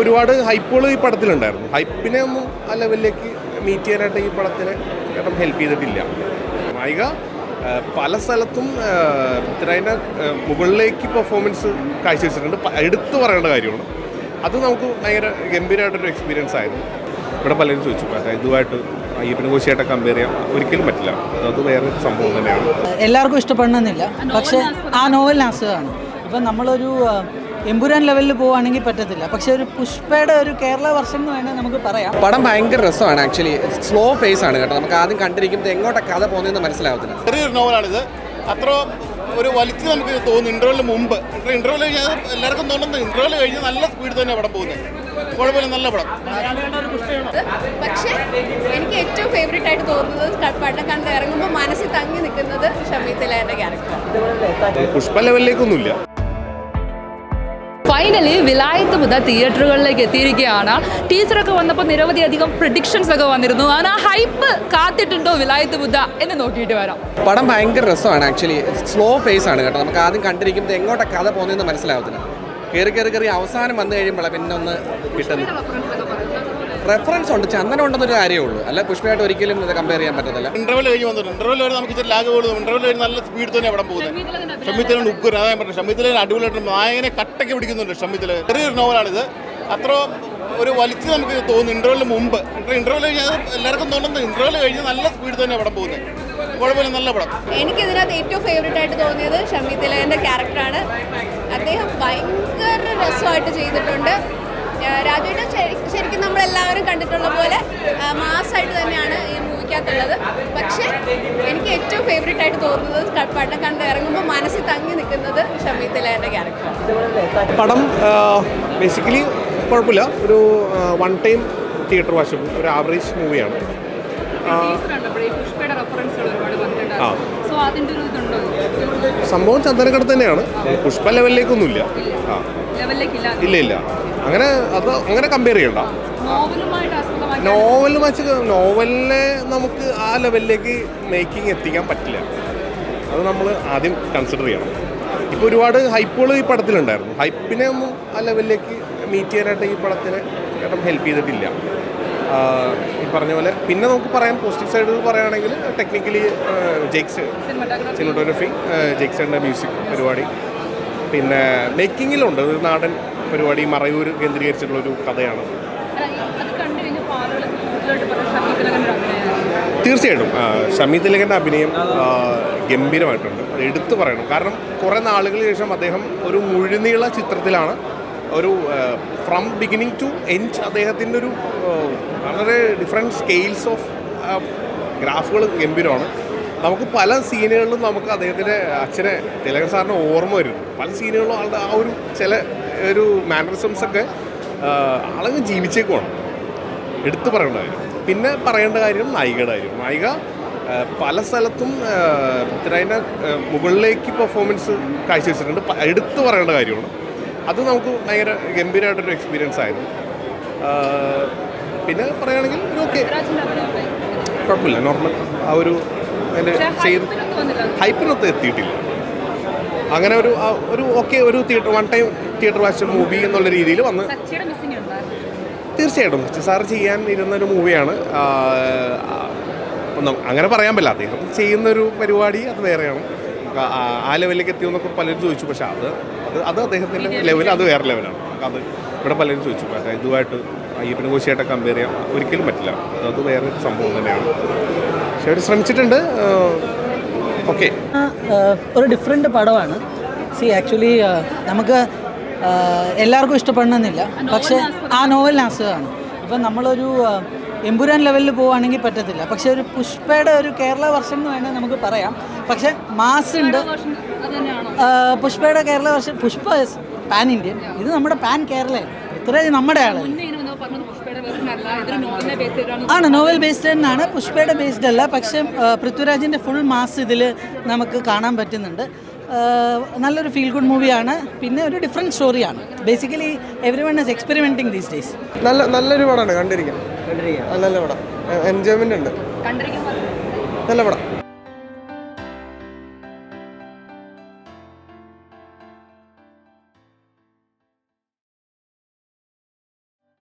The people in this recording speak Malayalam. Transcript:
ഒരുപാട് ഹൈപ്പുകൾ ഈ പടത്തിലുണ്ടായിരുന്നു. ഹൈപ്പിനെ ഒന്നും ആ ലെവലിലേക്ക് മീറ്റ് ചെയ്യാനായിട്ട് ഈ പടത്തിനെ ചേട്ടൻ ഹെൽപ്പ് ചെയ്തിട്ടില്ല. നായിക പല സ്ഥലത്തും പൃഥ്വിരാജിന്റെ മുകളിലേക്ക് പെർഫോമൻസ് കാഴ്ചവെച്ചിട്ടുണ്ട്. എടുത്തു പറയേണ്ട കാര്യമാണ്. അത് നമുക്ക് ഭയങ്കര ഗംഭീരമായിട്ടൊരു എക്സ്പീരിയൻസ് ആയിരുന്നു. ഇവിടെ പലരും ചോദിച്ചു അതായത് ഇതുമായിട്ട് അയ്യപ്പനെ കോശിയായിട്ട് കമ്പയർ ചെയ്യാം ഒരിക്കലും പറ്റില്ല. അത് വേറെ സംഭവം തന്നെയാണ്. എല്ലാവർക്കും ഇഷ്ടപ്പെടണമെന്നില്ല. പക്ഷേ ആ നോവൽ അസുഖമാണ് ഇപ്പം നമ്മളൊരു എമ്പുരാൻ ലെവലിൽ പോവുകയാണെങ്കിൽ പറ്റത്തില്ല. പക്ഷെ ഒരു പുഷ്പയുടെ ഒരു കേരള വർഷം എന്ന് വേണമെങ്കിൽ നമുക്ക് പറയാം. പടം ഭയങ്കര രസമാണ് ആക്ച്വലി സ്ലോ പേസ് ആണ് കേട്ടോ. നമുക്ക് ആദ്യം കണ്ടിരിക്കുമ്പോൾ എങ്ങോട്ടാ കഥ പോകുന്നതെന്ന് മനസ്സിലാവത്തില്ല. ചെറിയൊരു നോവലാണിത് അത്ര ഒരു വലിച്ച് നമുക്ക് തോന്നുന്നു. ഇന്റർവെല്ലിന് മുമ്പ്. ഇന്റർവെൽ കഴിഞ്ഞാൽ എല്ലാവർക്കും തോന്നുന്നത് ഇന്റർവെൽ കഴിഞ്ഞ് നല്ല സ്പീഡ് തന്നെ പടം പോകുന്നത്. കുഴപ്പമില്ല നല്ല പടം. പക്ഷേ എനിക്ക് ഏറ്റവും ഫേവറേറ്റ് ആയിട്ട് തോന്നുന്നത് പടം കണ്ട് ഇറങ്ങുമ്പോൾ മനസ്സിൽ തങ്ങി നിൽക്കുന്നത് ഷമീത്തിലെ ക്യാരക്ടർ പുഷ്പ ലെവലിലേക്കൊന്നുമില്ല ഫൈനലി വിലായത്ത് മുതൽ തിയേറ്ററുകളിലേക്ക് എത്തിയിരിക്കുകയാണ്. ടീച്ചറൊക്കെ വന്നപ്പോൾ നിരവധി അധികം പ്രഡിക്ഷൻസ് ഒക്കെ വന്നിരുന്നു. ആ ഹൈപ്പ് കാത്തിട്ടുണ്ടോ വിലായത്ത് ബുദ്ധ എന്ന് നോക്കിയിട്ട് വരാം. പടം ഭയങ്കര രസമാണ്. ആക്ച്വലി സ്ലോ പേസ് ആണ് കേട്ടോ. നമുക്ക് ആദ്യം കണ്ടിരിക്കുമ്പോൾ എങ്ങോട്ടാ കഥ പോകുന്നതെന്ന് മനസ്സിലാവത്തില്ല. കയറി കയറി കയറി അവസാനം വന്നു കഴിയുമ്പോഴാണ് പിന്നെ ഒന്ന് കിട്ടുന്നത്. റെഫറൻസ് ഉണ്ട്. ചന്ദനം ഉണ്ടെന്നൊരു കാര്യമേ ഉള്ളൂ. അല്ല പുഷ്പയായിട്ട് ഒരിക്കലും ഇത് കമ്പയർ ചെയ്യാൻ പറ്റത്തില്ല. ഇന്റർവെൽ കഴിഞ്ഞ് വന്നിട്ടുണ്ട്. ഇന്റർവെൽ വരെ നമുക്ക് ഇച്ചിരി ലാഗ് പോകുന്നു ഇന്റർവെൽ കഴിഞ്ഞ് നല്ല സ്പീഡ് തന്നെ അവിടെ പോകുന്നത്. ഷമ്മിത്തിലാണ് ഉഗ്ര അതായത് പറഞ്ഞു. ഷമ്മിത്തിലെ അടിപൊളിയായിട്ട് നായകനെ കട്ടയ്ക്ക് പിടിക്കുന്നുണ്ട് ഷമ്മിത്തിൽ ചെറിയൊരു നോവലാണിത്. അത്ര ഒരു വലിച്ച് നമുക്ക് തോന്നുന്നു. ഇന്റർവെല്ലിന് മുമ്പ്. ഇന്റർവെൽ കഴിഞ്ഞാൽ എല്ലാവർക്കും തോന്നുന്നത് ഇന്റർവെൽ കഴിഞ്ഞ് നല്ല സ്പീഡ് തന്നെ അവിടെ പോകുന്നത്. കുഴപ്പമില്ല നല്ല പടം. എനിക്ക് ഇതിനകത്ത് ഏറ്റവും ഫേവറേറ്റ് ആയിട്ട് തോന്നിയത് ഷമീത്തിലേന്റെ ക്യാരക്ടറാണ് അദ്ദേഹം ഭയങ്കര രസമായിട്ട് ചെയ്തിട്ടുണ്ട്. രാജുവിനെ ശരിക്കും നമ്മളെല്ലാവരും കണ്ടിട്ടുള്ള പോലെ മാസമായിട്ട് തന്നെയാണ് ഈ മൂവിക്കകത്തുള്ളത്. പക്ഷേ എനിക്ക് ഏറ്റവും ഫേവറേറ്റ് ആയിട്ട് തോന്നുന്നത് പടം കണ്ട് ഇറങ്ങുമ്പോൾ മനസ്സിൽ തങ്ങി നിൽക്കുന്നത് ഷമീത്തിലേന്റെ ക്യാരക്ടർ പടം ബേസിക്കലി കുഴപ്പമില്ല. ഒരു വൺ ടൈം തിയേറ്റർ വാശം ഒരു ആവറേജ് മൂവിയാണ് ആ. സംഭവം ചന്ദനക്കട തന്നെയാണ്. പുഷ്പ ലെവലിലേക്കൊന്നുമില്ല. ആ. ഇല്ല ഇല്ല. അങ്ങനെ അത് അങ്ങനെ കമ്പയർ ചെയ്യണ്ട. നോവൽ വെച്ച് നോവലിനെ നമുക്ക് ആ ലെവലിലേക്ക് മേക്കിംഗ് എത്തിക്കാൻ പറ്റില്ല. അത് നമ്മൾ ആദ്യം കൺസിഡർ ചെയ്യണം. ഇപ്പോൾ ഒരുപാട് ഹൈപ്പുകൾ ഈ പടത്തിലുണ്ടായിരുന്നു. ഹൈപ്പിനെ ഒന്നും ആ ലെവലിലേക്ക് മീറ്റ് ചെയ്യാനായിട്ട് ഈ പടത്തിനെ ചേട്ടൻ ഹെൽപ്പ് ചെയ്തിട്ടില്ല. ഈ പറഞ്ഞ പോലെ പിന്നെ നമുക്ക് പറയാൻ പോസിറ്റീവ് സൈഡ് പറയുകയാണെങ്കിൽ ടെക്നിക്കലി ജെയ്ക്സ് സിനിമോട്ടോഗ്രഫി ജെയ്ക്സിന്റെ മ്യൂസിക് പരിപാടി. പിന്നെ മേക്കിങ്ങിലുണ്ട് ഒരു നാടൻ പരിപാടി മറയൂർ കേന്ദ്രീകരിച്ചിട്ടുള്ള ഒരു കഥയാണ് തീർച്ചയായിട്ടും. ഷമി തിലകന്റെ അഭിനയം? ഗംഭീരമായിട്ടുണ്ട്. അത് എടുത്തു പറയണം. കാരണം കുറേ നാളുകൾക്ക് ശേഷം അദ്ദേഹം ഒരു മുഴുനീള ചിത്രത്തിലാണ് ഒരു ഫ്രം ബിഗിനിങ് ടു എൻഡ് അദ്ദേഹത്തിന്റെ ഒരു വളരെ ഡിഫറെന്റ് സ്കെയിൽസ് ഓഫ് ഗ്രാഫുകൾ ഗംഭീരമാണ്. നമുക്ക് പല സീനുകളിലും നമുക്ക് അദ്ദേഹത്തിന്റെ അച്ഛനെ തിലകൻ സാറിന് ഓർമ്മ വരും. പല സീനുകളിലും ആളുടെ ആ ഒരു ചില ഒരു മാനറിസംസ് ഒക്കെ ആളങ്ങ് ജീവിച്ചേക്കുവാണ്. എടുത്തു പറയേണ്ട കാര്യം. പിന്നെ പറയേണ്ട കാര്യം നായികയുടെ കാര്യം. നായിക പല സ്ഥലത്തും പൃഥ്വിരാജിന്റെ മുകളിലേക്ക് പെർഫോമൻസ് കാഴ്ചവെച്ചിട്ടുണ്ട്. എടുത്തു പറയേണ്ട കാര്യമാണ്. അത് നമുക്ക് ഭയങ്കര ഗംഭീരമായിട്ടൊരു എക്സ്പീരിയൻസ് ആയിരുന്നു. പിന്നെ പറയുകയാണെങ്കിൽ ഓക്കെ കുഴപ്പമില്ല നോർമൽ ആ ഒരു അതിന്റെ ചെയ്ത് ഹൈപ്പിനൊത്ത് എത്തിയിട്ടില്ല. അങ്ങനെ ഒരു ഒരു ഓക്കെ ഒരു theatre one time theatre watch movie എന്നുള്ള രീതിയിൽ വന്ന് തീർച്ചയായിട്ടും. സാർ ചെയ്യാൻ ഇരുന്ന ഒരു മൂവിയാണ് അങ്ങനെ പറയാൻ പറ്റില്ല. അദ്ദേഹം ചെയ്യുന്നൊരു പരിപാടി അത് വേറെയാണ്. ആ- ലെവലിലേക്ക് എത്തി എത്തിയെന്നൊക്കെ പലരും ചോദിച്ചു. പക്ഷെ അത് അത് അത് അദ്ദേഹത്തിന്റെ ലെവൽ അത് വേറെ ലെവലാണ്. അത് ഇവിടെ പലരും ചോദിച്ചു. പക്ഷേ ഇതുമായിട്ട് അയ്യപ്പനെ കോശിയായിട്ട് കമ്പയർ ചെയ്യാം. ഒരിക്കലും പറ്റില്ല. അത് വേറെ സംഭവം തന്നെയാണ്. പക്ഷെ അവർ ശ്രമിച്ചിട്ടുണ്ട്. ഓക്കെ. ഒരു ഡിഫറെന്റ് പടമാണ്. സി ആക്ച്വലി നമുക്ക് എല്ലാവർക്കും ഇഷ്ടപ്പെടണമെന്നില്ല. പക്ഷേ ആ നോവലിന് ആസ്വദമാണ് ഇപ്പം നമ്മളൊരു എമ്പുരാൻ ലെവലിൽ പോവുകയാണെങ്കിൽ പറ്റത്തില്ല. പക്ഷെ ഒരു പുഷ്പയുടെ ഒരു കേരള വർഷം എന്ന് വേണമെങ്കിൽ നമുക്ക് പറയാം. പക്ഷെ മാസ് ഉണ്ട്. പുഷ്പയുടെ കേരള വർഷം പുഷ്പ പാൻ ഇന്ത്യൻ ഇത് നമ്മുടെ പാൻ കേരളയാണ്. ഇത്രയും നമ്മുടെ ആളല്ലേ ആണ് നോവൽ ബേസ്ഡ് തന്നെയാണ്. പുഷ്പയുടെ ബേസ്ഡ് അല്ല. പക്ഷേ പൃഥ്വിരാജിന്റെ ഫുൾ മാസ് ഇതിൽ നമുക്ക് കാണാൻ പറ്റുന്നുണ്ട്. നല്ലൊരു ഫീൽ ഗുഡ് മൂവിയാണ് പിന്നെ ഒരു ഡിഫറെന്റ് സ്റ്റോറിയാണ് basically everyone is experimenting these days നല്ല നല്ലൊരു പടമാണ് കണ്ടിരിക്കാൻ. ആ, നല്ല പടം. എൻജോയ്മെന്റ് ഉണ്ട്. നല്ല പടം.